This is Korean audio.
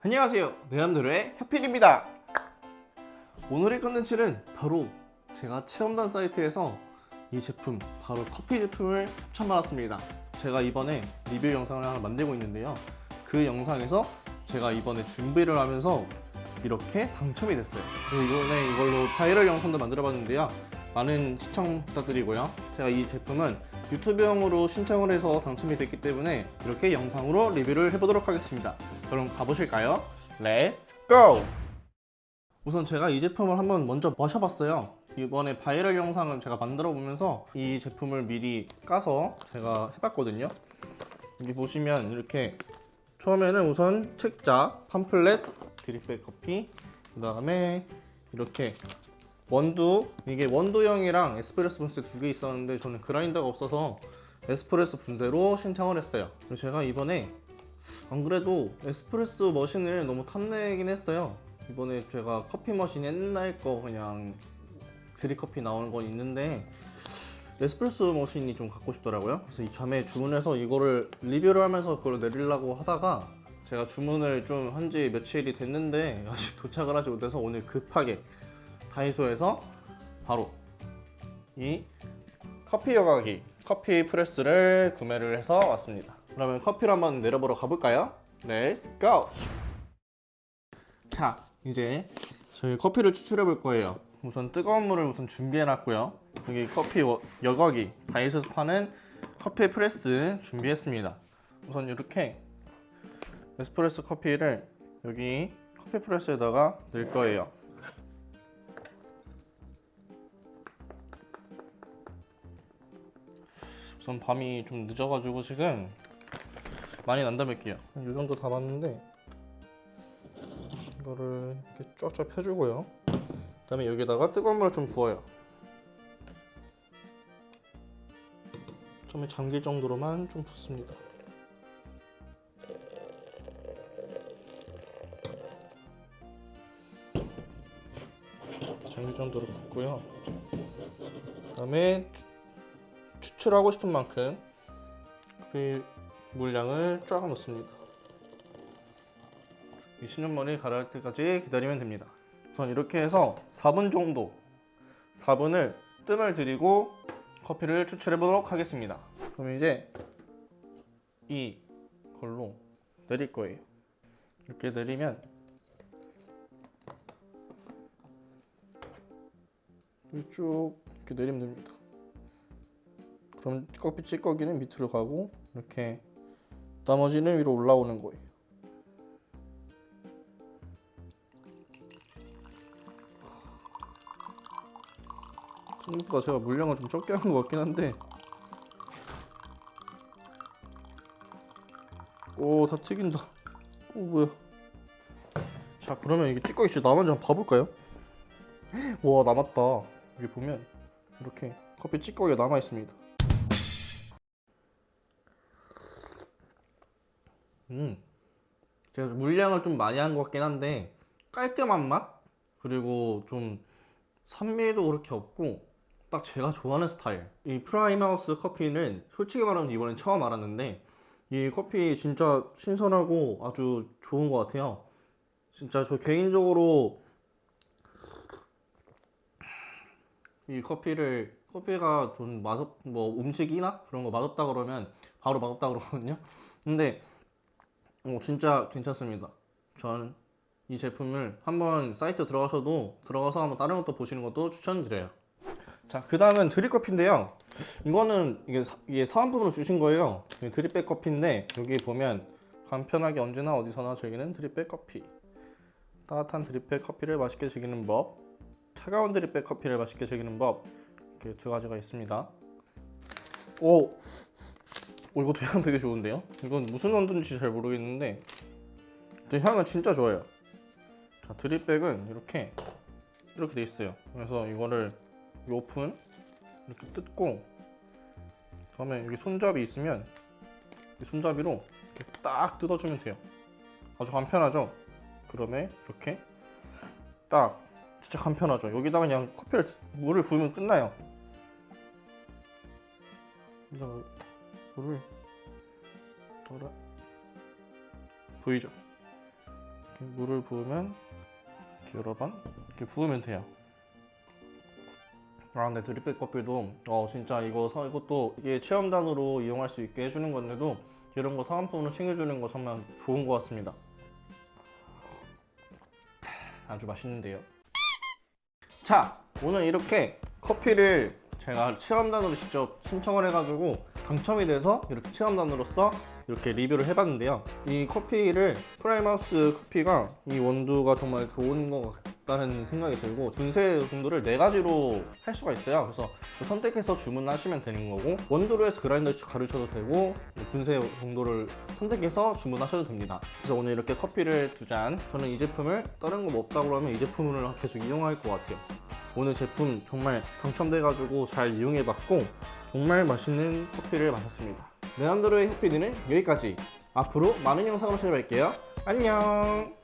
안녕하세요. 내남대로의 협필입니다. 오늘의 컨텐츠는 바로 제가 체험단 사이트에서 이 제품 바로 커피 제품을 협찬받았습니다. 제가 이번에 리뷰 영상을 하나 만들고 있는데요. 그 영상에서 제가 이번에 준비를 하면서 이렇게 당첨이 됐어요. 이번에 이걸로 바이럴 영상도 만들어 봤는데요. 많은 시청 부탁드리고요. 제가 이 제품은 유튜브용으로 신청을 해서 당첨이 됐기 때문에 이렇게 영상으로 리뷰를 해보도록 하겠습니다 그럼 가보실까요? 렛츠 고! 우선 제가 이 제품을 한번 먼저 마셔봤어요. 이번에 바이럴 영상을 제가 만들어 보면서 이 제품을 미리 까서 제가 해봤거든요. 여기 보시면 이렇게 처음에는 우선 책자, 팜플렛, 드립백 커피, 그 다음에 이렇게 원두 이게 원두형이랑 에스프레소 분쇄 두 개 있었는데 저는 그라인더가 없어서 에스프레소 분쇄로 신청을 했어요. 그래서 제가 이번에 안 그래도 에스프레소 머신을 너무 탐내긴 했어요. 이번에 제가 커피 머신 옛날 거 그냥 드립커피 나오는 건 있는데 에스프레소 머신이 좀 갖고 싶더라고요. 그래서 이참에 주문해서 이거를 리뷰를 하면서 그걸 내리려고 하다가 제가 주문을 좀 한 지 며칠이 됐는데 아직 도착을 하지 못해서 오늘 급하게 다이소에서 바로 이 커피 여과기 커피 프레스를 구매를 해서 왔습니다. 그러면 커피를 한번 내려보러 가볼까요? Let's go! 자, 이제 저희 커피를 추출해 볼 거예요. 우선 뜨거운 물을 우선 준비해 놨고요. 여기 커피 워- 여과기 다이소에서 파는 커피 프레스 준비했습니다. 우선 이렇게 에스프레소 커피를 여기 커피 프레스에다가 넣을 거예요. 우선 밤이 좀 늦어가지고 지금 많이 안 담을게요. 이 정도 담았는데 이거를 이렇게 쫙쫙 펴주고요. 그다음에 여기다가 뜨거운 물을 좀 부어요. 처음에 잠길 정도로만 좀 붓습니다. 잠길 정도로 붓고요. 그다음에 추- 추출하고 싶은 만큼 그 물량을 쫙 넣습니다. 20년 만에 가라앉을 때까지 기다리면 됩니다. 우선 이렇게 해서 4분 정도 4분을 뜸을 들이고 커피를 추출해 보도록 하겠습니다. 그럼 이제 이 걸로 내릴 거예요. 이렇게 내리면 쭉 이렇게 내리면 됩니다. 그럼 커피 찌꺼기는 밑으로 가고 이렇게 나머지는 위로 올라오는 거예요. 생각보다 제가 물량을 좀 적게 한 것 같긴 한데. 오 다 튀긴다. 오 뭐야. 자 그러면 이게 찌꺼기 진짜 남았는지 한번 봐볼까요? 와 남았다. 여기 보면 이렇게 커피 찌꺼기가 남아 있습니다 음 제가 물량을 좀 많이 한 것 같긴 한데 깔끔한 맛 그리고 좀 산미도 그렇게 없고 딱 제가 좋아하는 스타일. 이 프라임하우스 커피는 솔직히 말하면 이번엔 처음 알았는데 이 커피 진짜 신선하고 아주 좋은 것 같아요. 진짜 저 개인적으로 이 커피를 커피가 좀 맛없 뭐 음식이나 그런 거 맛없다 그러면 바로 맛없다 그러거든요. 근데 어, 진짜 괜찮습니다. 전 이 제품을 한번 사이트 들어가셔도 들어가서 한번 다른 것도 보시는 것도 추천드려요. 자, 그 다음은 드립 커피인데요. 이거는 이게, 사, 이게 사은품으로 주신 거예요. 드립백 커피인데 여기 보면 간편하게 언제나 어디서나 즐기는 드립백 커피. 따뜻한 드립백 커피를 맛있게 즐기는 법, 차가운 드립백 커피를 맛있게 즐기는 법 이렇게 두 가지가 있습니다. 오, 오 이것도 향 되게 좋은데요? 이건 무슨 원두인지 잘 모르겠는데 향은 진짜 좋아요. 자, 드립백은 이렇게 이렇게 돼 있어요. 그래서 이거를 이 오픈 이렇게 뜯고 다음에 여기 손잡이 있으면 이 손잡이로 이렇게 딱 뜯어주면 돼요. 아주 간편하죠? 그러면 이렇게 딱 진짜 간편하죠. 여기다가 그냥 커피를 물을 부으면 끝나요. 물을 넣어라 보이죠? 이렇게 물을 부으면 이렇게 여러 번 이렇게 부으면 돼요. 아 근데 드립백 커피도 어 진짜 이거 사 이것도 이게 체험단으로 이용할 수 있게 해주는 건데도 이런 거 사은품으로 챙겨주는 거 정말 좋은 것 같습니다. 아주 맛있는데요. 자 오늘 이렇게 커피를 제가 체험단으로 직접 신청을 해가지고 당첨이 돼서 이렇게 체험단으로서 이렇게 리뷰를 해봤는데요. 이 커피를 프라이마우스 커피가 이 원두가 정말 좋은 것 같다는 생각이 들고 분쇄 정도를 네 가지로 할 수가 있어요. 그래서 그 선택해서 주문하시면 되는 거고 원두로 해서 그라인더 가르쳐도 되고 분쇄 정도를 선택해서 주문하셔도 됩니다. 그래서 오늘 이렇게 커피를 두 잔. 저는 이 제품을 다른 거 없다 그러면 이 제품을 계속 이용할 것 같아요. 오늘 제품 정말 당첨돼가지고 잘 이용해봤고 정말 맛있는 커피를 마셨습니다. 네안드로의 해피디는 여기까지. 앞으로 많은 영상으로 찾아뵐게요. 안녕.